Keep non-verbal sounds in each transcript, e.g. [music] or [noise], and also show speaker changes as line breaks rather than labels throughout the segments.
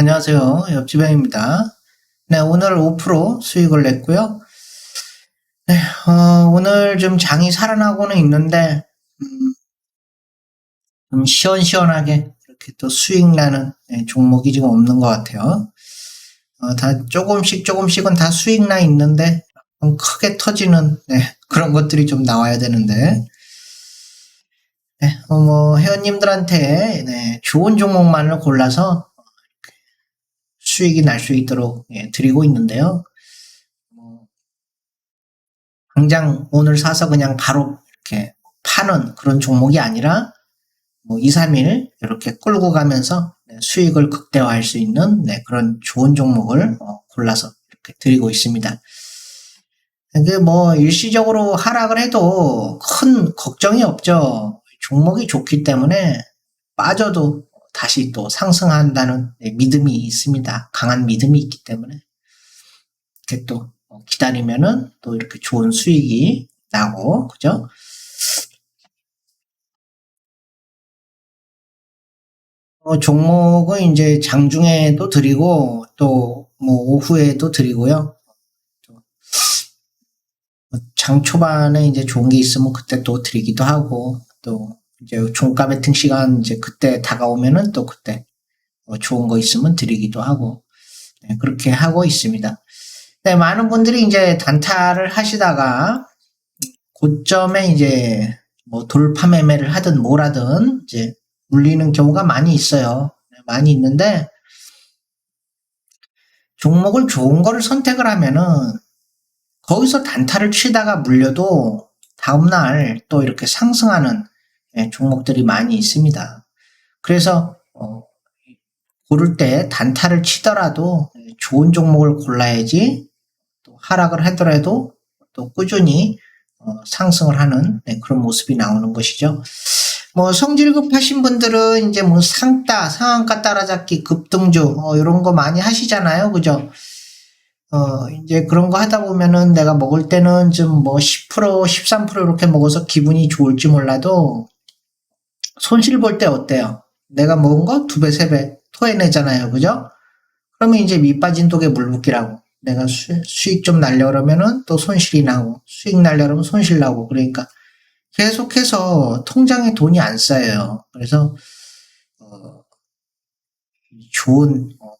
안녕하세요. 옆집행입니다. 네, 오늘 5% 수익을 냈고요. 네, 어, 오늘 좀 장이 살아나고는 있는데, 음, 좀 시원시원하게 이렇게 또 수익 나는 네, 종목이 지금 없는 것 같아요. 어, 다 조금씩 조금씩은 다 수익 나 있는데, 좀 크게 터지는 네, 그런 것들이 좀 나와야 되는데, 네, 어, 뭐, 회원님들한테 네, 좋은 종목만을 골라서 수익이 날 수 있도록 예, 드리고 있는데요. 뭐, 당장 오늘 사서 그냥 바로 이렇게 파는 그런 종목이 아니라 뭐 2, 3일 이렇게 끌고 가면서 네, 수익을 극대화할 수 있는 네, 그런 좋은 종목을 어, 골라서 이렇게 드리고 있습니다. 근데 뭐 일시적으로 하락을 해도 큰 걱정이 없죠. 종목이 좋기 때문에 빠져도 다시 또 상승한다는 네, 믿음이 있습니다. 강한 믿음이 있기 때문에 이렇게 또 기다리면은 또 이렇게 좋은 수익이 나고 그죠? 어, 종목은 이제 장중에도 드리고 또 뭐 오후에도 드리고요. 뭐장 초반에 이제 좋은 게 있으면 그때 또 드리기도 하고 또 이제 종가 배팅 시간 이제 그때 다가오면은 또 그때 뭐 좋은 거 있으면 드리기도 하고 네, 그렇게 하고 있습니다. 네, 많은 분들이 이제 단타를 하시다가 고점에 이제 뭐 돌파 매매를 하든 뭐라든 이제 물리는 경우가 많이 있어요. 네, 많이 있는데 종목을 좋은 거를 선택을 하면은 거기서 단타를 치다가 물려도 다음날 또 이렇게 상승하는 예, 종목들이 많이 있습니다. 그래서 어, 고를 때 단타를 치더라도 좋은 종목을 골라야지 또 하락을 하더라도 또 꾸준히 어, 상승을 하는 네, 그런 모습이 나오는 것이죠. 뭐 성질급 하신 분들은 이제 뭐 상따, 상한가 따라잡기, 급등주 어, 이런 거 많이 하시잖아요, 그죠? 어 이제 그런 거 하다 보면은 내가 먹을 때는 좀 뭐 10%, 13% 이렇게 먹어서 기분이 좋을지 몰라도 손실 볼 때 어때요? 내가 먹은 거 두 배, 세 배 토해내잖아요, 그죠? 그러면 이제 밑 빠진 독에 물 붓기라고. 내가 수, 수익 좀 날려면은 또 손실이 나고, 수익 날려면 손실 나고, 그러니까 계속해서 통장에 돈이 안 쌓여요. 그래서 어, 좋은 어,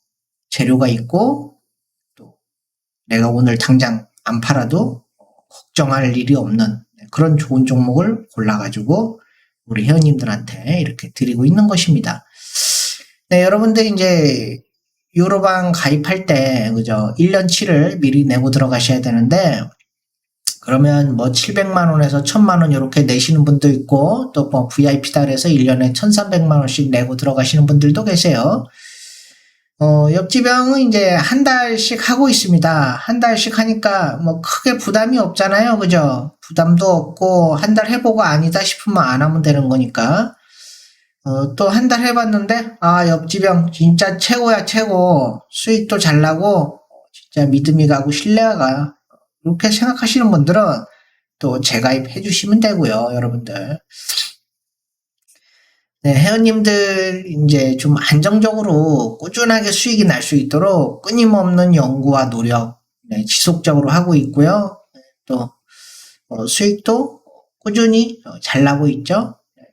재료가 있고 또 내가 오늘 당장 안 팔아도 걱정할 일이 없는 그런 좋은 종목을 골라가지고 우리 회원님들한테 이렇게 드리고 있는 것입니다. 네, 여러분들 이제 유로방 가입할 때 그죠? 1년치를 미리 내고 들어가셔야 되는데 그러면 뭐 700만 원에서 1000만 원 이렇게 내시는 분도 있고 또 뭐 VIP다 그래서 1년에 1300만 원씩 내고 들어가시는 분들도 계세요. 어, 옆집형은 이제 한 달씩 하고 있습니다. 한 달씩 하니까 뭐 크게 부담이 없잖아요. 그죠? 부담도 없고 한 달 해보고 아니다 싶으면 안 하면 되는 거니까. 어, 또 한 달 해봤는데, 아, 옆집형 진짜 최고야, 최고. 수익도 잘 나고, 진짜 믿음이 가고 신뢰가 이렇게 생각하시는 분들은 또 재가입해 주시면 되고요, 여러분들. 네, 회원님들 이제 좀 안정적으로 꾸준하게 수익이 날 수 있도록 끊임없는 연구와 노력 네, 지속적으로 하고 있고요. 또 어, 수익도 꾸준히 어, 잘 나고 있죠. 네,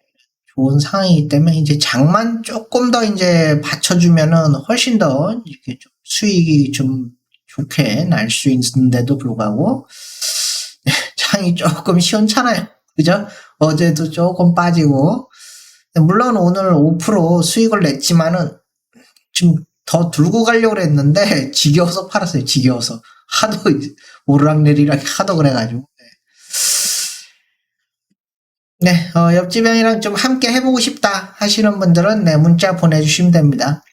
좋은 상황이기 때문에 이제 장만 조금 더 이제 받쳐주면은 훨씬 더 이렇게 좀 수익이 좀 좋게 날 수 있는데도 불구하고 네, 장이 조금 시원찮아요. 그죠? 어제도 조금 빠지고 물론 오늘 5% 수익을 냈지만은 좀 더 들고 가려고 했는데 [laughs] 지겨워서 팔았어요. 지겨워서 하도 [laughs] 오르락내리락 하도 그래가지고 네, 어, 옆집 형이랑 좀 함께 해보고 싶다 하시는 분들은 네, 문자 보내주시면 됩니다.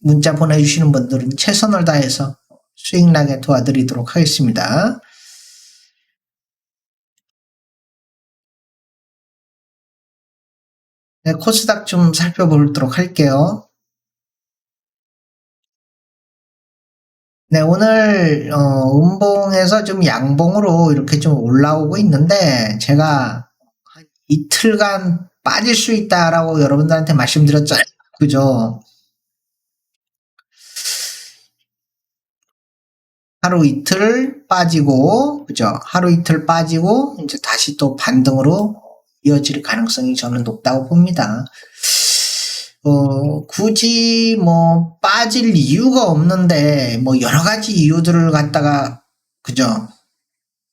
문자 보내주시는 분들은 최선을 다해서 수익 나게 도와드리도록 하겠습니다. 네, 코스닥 좀 살펴보도록 할게요. 네, 오늘 어, 음봉에서 좀 양봉으로 이렇게 좀 올라오고 있는데 제가 한 이틀간 빠질 수 있다라고 여러분들한테 말씀드렸잖아요. 그죠? 하루 이틀 빠지고, 그죠? 하루 이틀 빠지고, 이제 다시 또 반등으로 이어질 가능성이 저는 높다고 봅니다. 어, 굳이 뭐 빠질 이유가 없는데, 뭐 여러 가지 이유들을 갖다가, 그죠?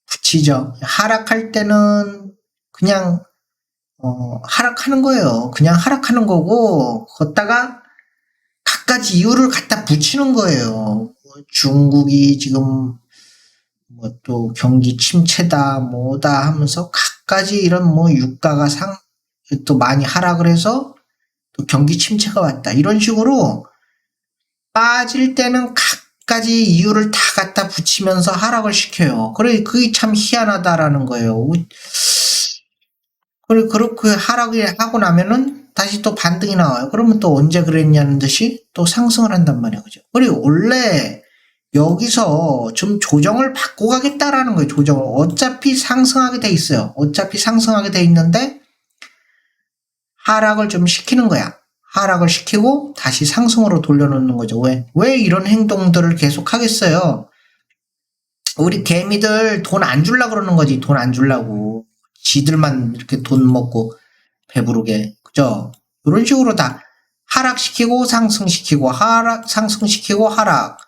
붙이죠. 하락할 때는 그냥, 어, 하락하는 거예요. 그냥 하락하는 거고, 걷다가 갖가지 이유를 갖다 붙이는 거예요. 뭐 중국이 지금 뭐 또 경기 침체다 뭐다 하면서 갖 가지 이런 뭐 유가가 상 또 많이 하락을 해서 또 경기 침체가 왔다 이런 식으로 빠질 때는 갖가지 이유를 다 갖다 붙이면서 하락을 시켜요. 그래 그게 참 희한하다라는 거예요. 그래 그렇게 하락을 하고 나면은 다시 또 반등이 나와요. 그러면 또 언제 그랬냐는 듯이 또 상승을 한단 말이에요. 그죠? 그리고 원래 여기서 좀 조정을 받고 가겠다라는 거예요. 조정을. 어차피 상승하게 돼 있어요. 어차피 상승하게 돼 있는데 하락을 좀 시키는 거야. 하락을 시키고 다시 상승으로 돌려놓는 거죠. 왜? 왜 이런 행동들을 계속 하겠어요? 우리 개미들 돈 안 줄라 그러는 거지. 돈 안 줄라고. 지들만 이렇게 돈 먹고 배부르게. 그죠? 이런 식으로 다 하락시키고 상승시키고 하락, 상승시키고 하락,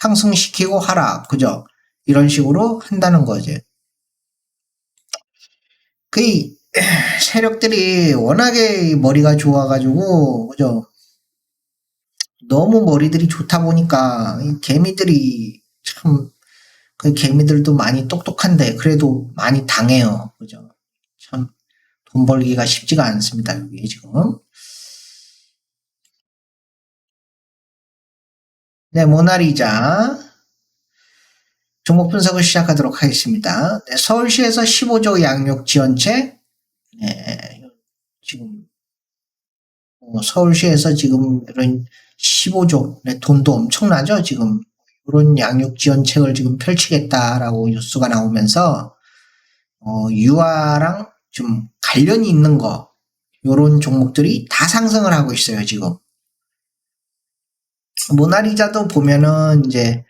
상승시키고 하락. 그죠? 이런 식으로 한다는 거지. 그 [clears throat] 세력들이 워낙에 머리가 좋아가지고, 그죠? 너무 머리들이 좋다 보니까 이 개미들이 참, 그 개미들도 많이 똑똑한데 그래도 많이 당해요. 그죠? 참 돈 벌기가 쉽지가 않습니다. 여기 지금. 네, 모나리자. 종목 분석을 시작하도록 하겠습니다. 네, 서울시에서 15조 양육 지원책. 네, 지금 어, 서울시에서 지금 이런 15조 네, 돈도 엄청나죠. 지금 이런 양육 지원책을 지금 펼치겠다라고 뉴스가 나오면서 어, 유아랑 좀 관련이 있는 거 요런 종목들이 다 상승을 하고 있어요, 지금. 모나리자도 보면은 이제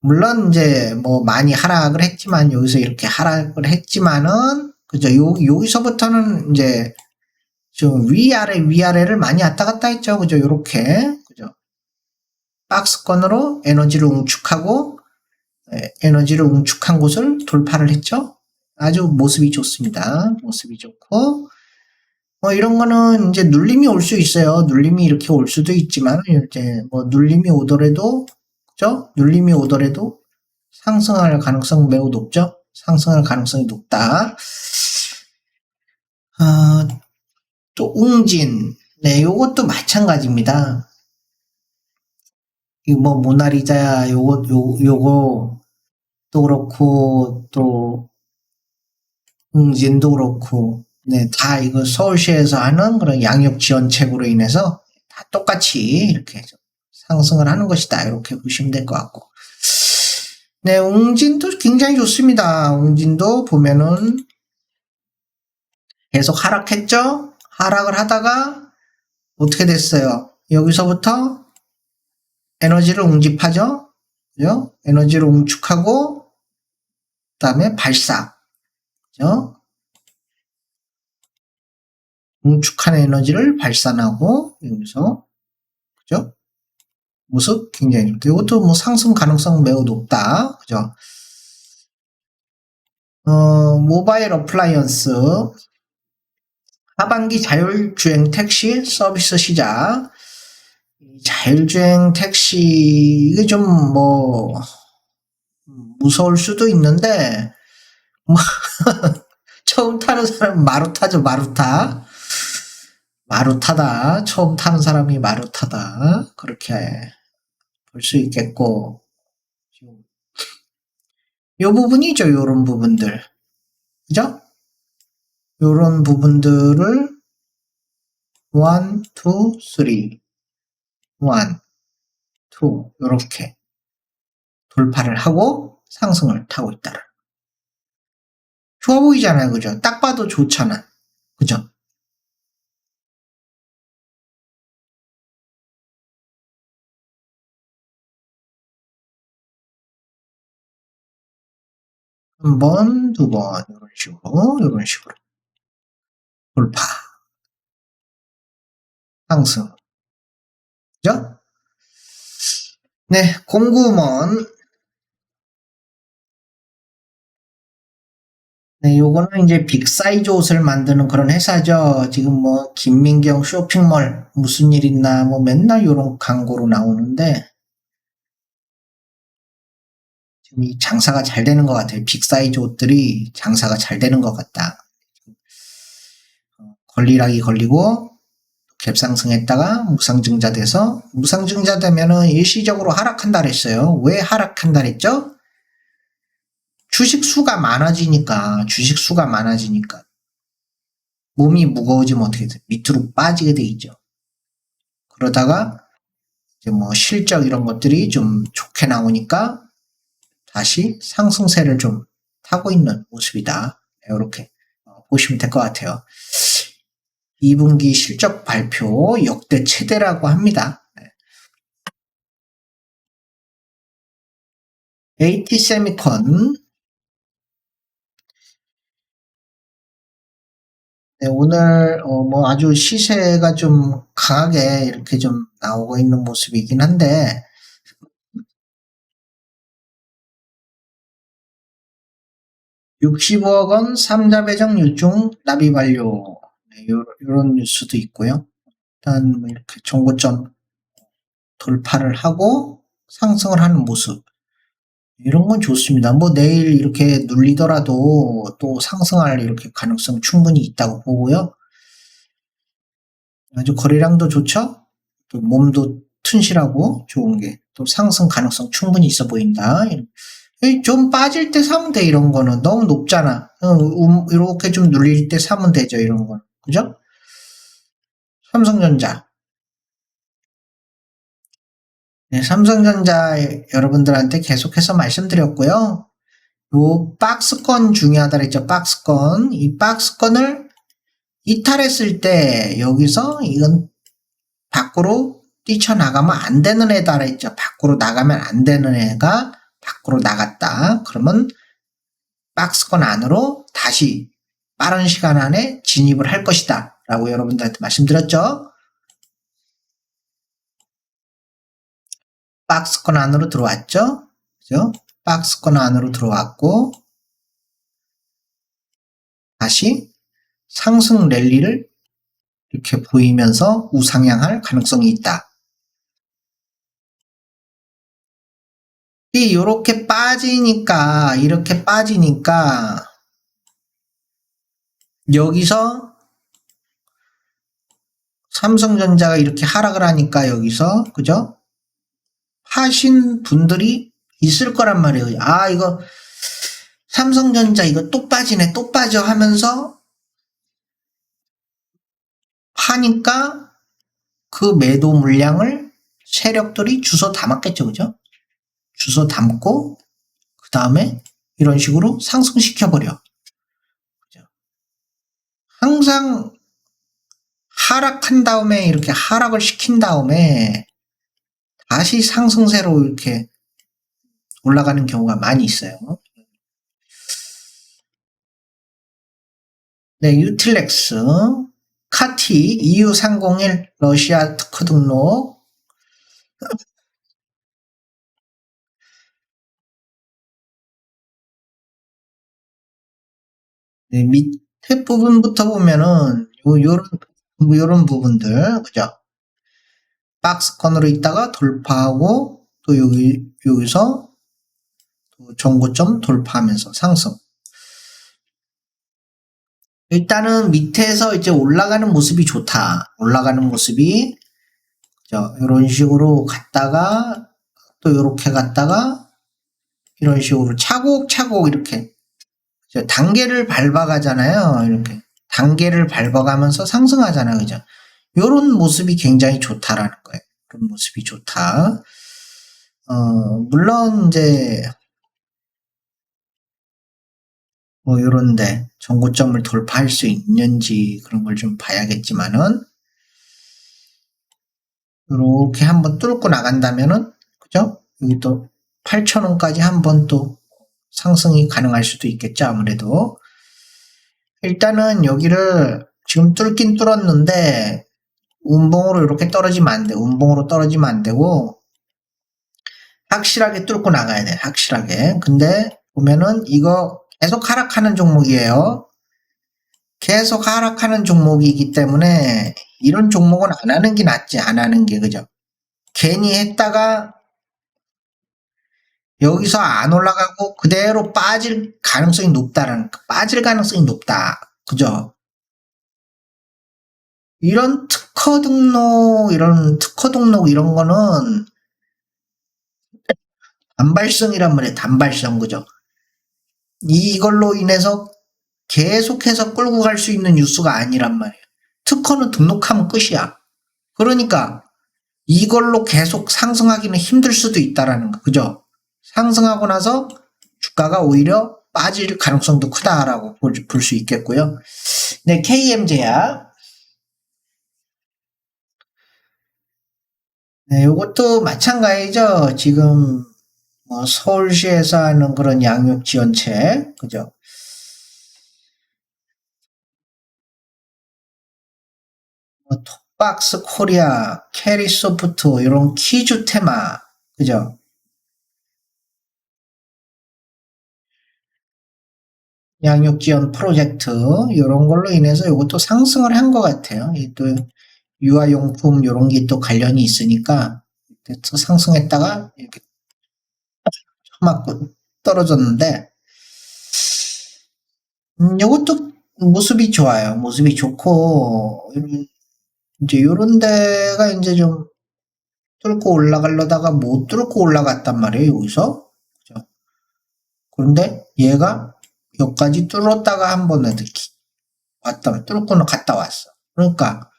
물론 이제 뭐 많이 하락을 했지만 여기서 이렇게 하락을 했지만은 그죠? 요 여기서부터는 이제 좀 위아래 위아래를 많이 왔다 갔다 했죠. 그죠? 요렇게. 그죠? 박스권으로 에너지를 응축하고 예, 에너지를 응축한 곳을 돌파를 했죠. 아주 모습이 좋습니다. 모습이 좋고 뭐 이런 거는 이제 눌림이 올 수 있어요. 눌림이 이렇게 올 수도 있지만 이제 뭐 눌림이 오더라도 그죠? 눌림이 오더라도 상승할 가능성 매우 높죠. 상승할 가능성이 높다. 어, 또 웅진 네, 요것도 마찬가지입니다. 이거 뭐 모나리자 요거 요 요거 또 그렇고 또 웅진도 그렇고 네, 다 이거 서울시에서 하는 그런 양육 지원책으로 인해서 다 똑같이 이렇게 상승을 하는 것이다. 이렇게 보시면 될 것 같고. 네, 웅진도 굉장히 좋습니다. 웅진도 보면은 계속 하락했죠? 하락을 하다가 어떻게 됐어요? 여기서부터 에너지를 웅집하죠? 그죠? 에너지를 웅축하고, 그 다음에 발사. 그죠? 응축한 에너지를 발산하고 여기서 그죠? 모습 굉장히 좋다. 이것도 뭐 상승 가능성 매우 높다. 그죠? 어, 모바일 어플라이언스 하반기 자율주행 택시 서비스 시작. 자율주행 택시 이게 좀 뭐 무서울 수도 있는데 뭐 [laughs] 처음 타는 사람 마루타죠 마루타 마루타다. 처음 타는 사람이 마루타다. 그렇게 볼 수 있겠고, 요 부분이죠. 요런 부분들. 그죠? 요런 부분들을 1, 2, 3, 1, 2, 요렇게 돌파를 하고 상승을 타고 있다라. 좋아 보이잖아요. 그죠? 딱 봐도 좋잖아. 그죠? 한 번, 두 번, 이런 식으로, 이런 식으로. 돌파. 상승. 그죠? 네, 공구먼. 네, 요거는 이제 빅사이즈 옷을 만드는 그런 회사죠. 지금 뭐, 김민경 쇼핑몰, 무슨 일 있나, 뭐 맨날 요런 광고로 나오는데, 지금 이 장사가 잘 되는 것 같아요. 빅사이즈 옷들이 장사가 잘 되는 것 같다. 어, 걸리락이 걸리고 갭상승했다가 무상증자 돼서 무상증자 되면은 일시적으로 하락한다 그랬어요. 왜 하락한다 그랬죠? 주식 수가 많아지니까 주식 수가 많아지니까 몸이 무거워지면 어떻게 돼? 밑으로 빠지게 돼 있죠. 그러다가 이제 뭐 실적 이런 것들이 좀 좋게 나오니까 다시 상승세를 좀 타고 있는 모습이다. 이렇게 보시면 될 것 같아요. 2분기 실적 발표 역대 최대라고 합니다. 네. AT 세미콘 네, 오늘 어, 뭐 아주 시세가 좀 강하게 이렇게 좀 나오고 있는 모습이긴 한데 65억 원 3자 배정 요청 납입 완료 네, 이런 뉴스도 있고요. 일단 뭐 이렇게 정고점 돌파를 하고 상승을 하는 모습 이런 건 좋습니다. 뭐 내일 이렇게 눌리더라도 또 상승할 이렇게 가능성 충분히 있다고 보고요. 아주 거래량도 좋죠. 또 몸도 튼실하고 좋은 게 또 상승 가능성 충분히 있어 보인다. 좀 빠질 때 사면 돼 이런 거는 너무 높잖아. 어, 음, 이렇게 좀 눌릴 때 사면 되죠 이런 거. 그죠? 삼성전자. 네, 삼성전자 여러분들한테 계속해서 말씀드렸고요. 요 박스권 중요하다 그랬죠. 박스권. 이 박스권을 이탈했을 때 여기서 이건 밖으로 뛰쳐나가면 안 되는 애다 그랬죠. 밖으로 나가면 안 되는 애가 밖으로 나갔다. 그러면 박스권 안으로 다시 빠른 시간 안에 진입을 할 것이다. 라고 여러분들한테 말씀드렸죠. 박스권 안으로 들어왔죠. 그죠? 박스권 안으로 들어왔고 다시 상승 랠리를 이렇게 보이면서 우상향할 가능성이 있다. 이렇게 빠지니까 이렇게 빠지니까 여기서 삼성전자가 이렇게 하락을 하니까 여기서 그죠? 하신 분들이 있을 거란 말이에요. 아 이거 삼성전자 이거 또 빠지네 또 빠져 하면서 하니까 그 매도 물량을 세력들이 주워 담았겠죠. 그죠? 주워 담고 그 다음에 이런 식으로 상승시켜 버려. 항상 하락한 다음에 이렇게 하락을 시킨 다음에 다시 상승세로 이렇게 올라가는 경우가 많이 있어요. 네, 유틸렉스, 카티, EU301 러시아 특허 등록, 네, 밑에 부분부터 보면은 요, 요런, 요런 부분들, 그죠? 박스권으로 있다가 돌파하고 또 여기, 여기서 또 정고점 돌파하면서 상승. 일단은 밑에서 이제 올라가는 모습이 좋다. 올라가는 모습이, 그죠? 이런 식으로 갔다가 또 이렇게 갔다가 이런 식으로 차곡차곡 이렇게 단계를 밟아가잖아요. 이렇게 단계를 밟아가면서 상승하잖아요. 그죠? 이런 모습이 굉장히 좋다라는 거예요. 그런 모습이 좋다. 어, 물론 이제 뭐 요런데 정고점을 돌파할 수 있는지 그런 걸 좀 봐야겠지만은 이렇게 한번 뚫고 나간다면은 그죠? 여기 또 8,000원까지 한번 또 상승이 가능할 수도 있겠죠, 아무래도. 일단은 여기를 지금 뚫긴 뚫었는데, 운봉으로 이렇게 떨어지면 안 돼. 운봉으로 떨어지면 안 되고, 확실하게 뚫고 나가야 돼. 확실하게. 근데 보면은 이거 계속 하락하는 종목이에요. 계속 하락하는 종목이기 때문에 이런 종목은 안 하는 게 낫지. 안 하는 게 그죠? 괜히 했다가 여기서 안 올라가고 그대로 빠질 가능성이 높다라는 빠질 가능성이 높다. 그죠? 이런 특허 등록 이런 특허 등록 이런 거는 단발성이란 말이에요. 단발성 그죠? 이걸로 인해서 계속해서 끌고 갈 수 있는 뉴스가 아니란 말이에요. 특허는 등록하면 끝이야. 그러니까 이걸로 계속 상승하기는 힘들 수도 있다라는 거. 그죠? 상승하고 나서 주가가 오히려 빠질 가능성도 크다라고 볼 수 있겠고요. 네, KM제약. 네, 이것도 마찬가지죠. 지금 뭐 서울시에서 하는 그런 양육 지원책, 그죠? 뭐 톡박스 코리아, 캐리소프트 이런 키주 테마, 그죠? 양육 지원 프로젝트 이런 걸로 인해서 이것도 상승을 한 것 같아요. 이또 유아용품 이런 게 또 관련이 있으니까 또 상승했다가 이렇게 맞고 떨어졌는데 음, 이것도 모습이 좋아요. 모습이 좋고 이제 요런 데가 이제 좀 뚫고 올라가려다가 못 뚫고 올라갔단 말이에요. 여기서 그죠? 그런데 얘가 여기까지 뚫었다가 한 번은 특히 왔다 뚫고는 갔다 왔어. 그러니까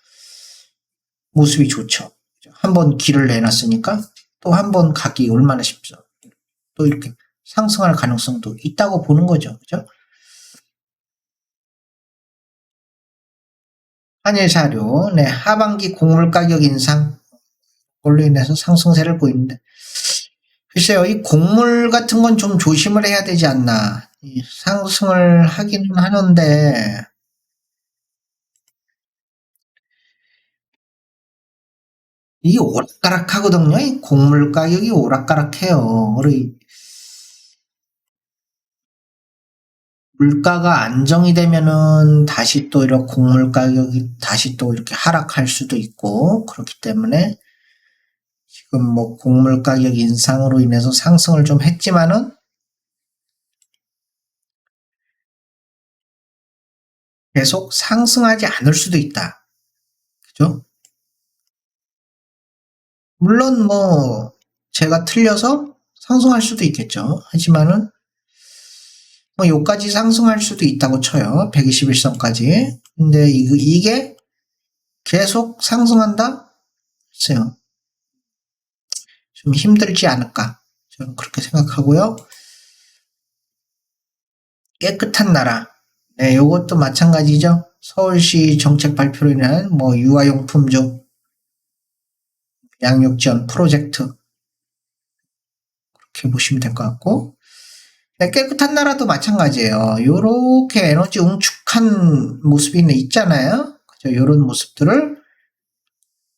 모습이 좋죠. 한 번 길을 내놨으니까 또 한 번 가기 얼마나 쉽죠. 또 이렇게 상승할 가능성도 있다고 보는 거죠. 그죠? 한일 사료, 네, 하반기 곡물 가격 인상, 걸로 인해서 상승세를 보이는데, 글쎄요, 이 곡물 같은 건 좀 조심을 해야 되지 않나. 상승을 하기는 하는데, 이게 오락가락 하거든요. 이 곡물 가격이 오락가락 해요. 우리 물가가 안정이 되면은 다시 또 이런 곡물 가격이 다시 또 이렇게 하락할 수도 있고 그렇기 때문에 지금 뭐 곡물 가격 인상으로 인해서 상승을 좀 했지만은 계속 상승하지 않을 수도 있다. 그죠? 물론 뭐 제가 틀려서 상승할 수도 있겠죠. 하지만은 뭐 요까지 상승할 수도 있다고 쳐요. 121선까지. 근데 이 게 계속 상승한다? 글쎄요. 좀 힘들지 않을까. 저는 그렇게 생각하고요. 깨끗한 나라. 네, 요것도 마찬가지죠. 서울시 정책 발표로 인한 뭐 유아용품종 양육 지원 프로젝트 그렇게 보시면 될 것 같고 네, 깨끗한 나라도 마찬가지예요. 요렇게 에너지 웅축한 모습이 있잖아요. 그죠? 요런 모습들을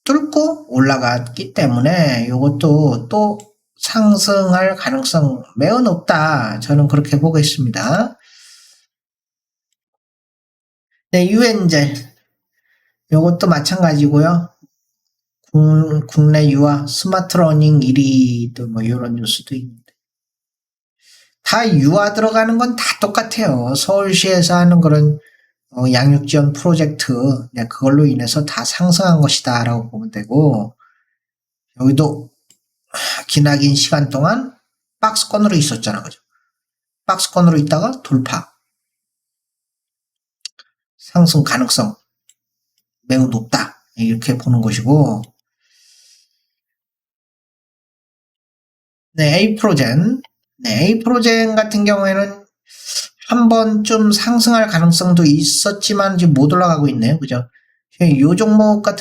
뚫고 올라갔기 때문에 요것도 또 상승할 가능성 매우 높다. 저는 그렇게 보고 있습니다. 네, 유엔젤. 요것도 마찬가지고요. 국내 유아 스마트 러닝 1위도 뭐 이런 뉴스도 있는데 다 유아 들어가는 건 다 똑같아요. 서울시에서 하는 그런 어, 양육 지원 프로젝트 네, 그걸로 인해서 다 상승한 것이다라고 보면 되고 여기도 기나긴 시간 동안 박스권으로 있었잖아, 그죠? 박스권으로 있다가 돌파 상승 가능성 매우 높다 이렇게 보는 것이고 네, A 프로젠 네, A 프로젠 같은 경우에는 한 번 좀 상승할 가능성도 있었지만 지금 못 올라가고 있네요. 그죠? 이 종목 같은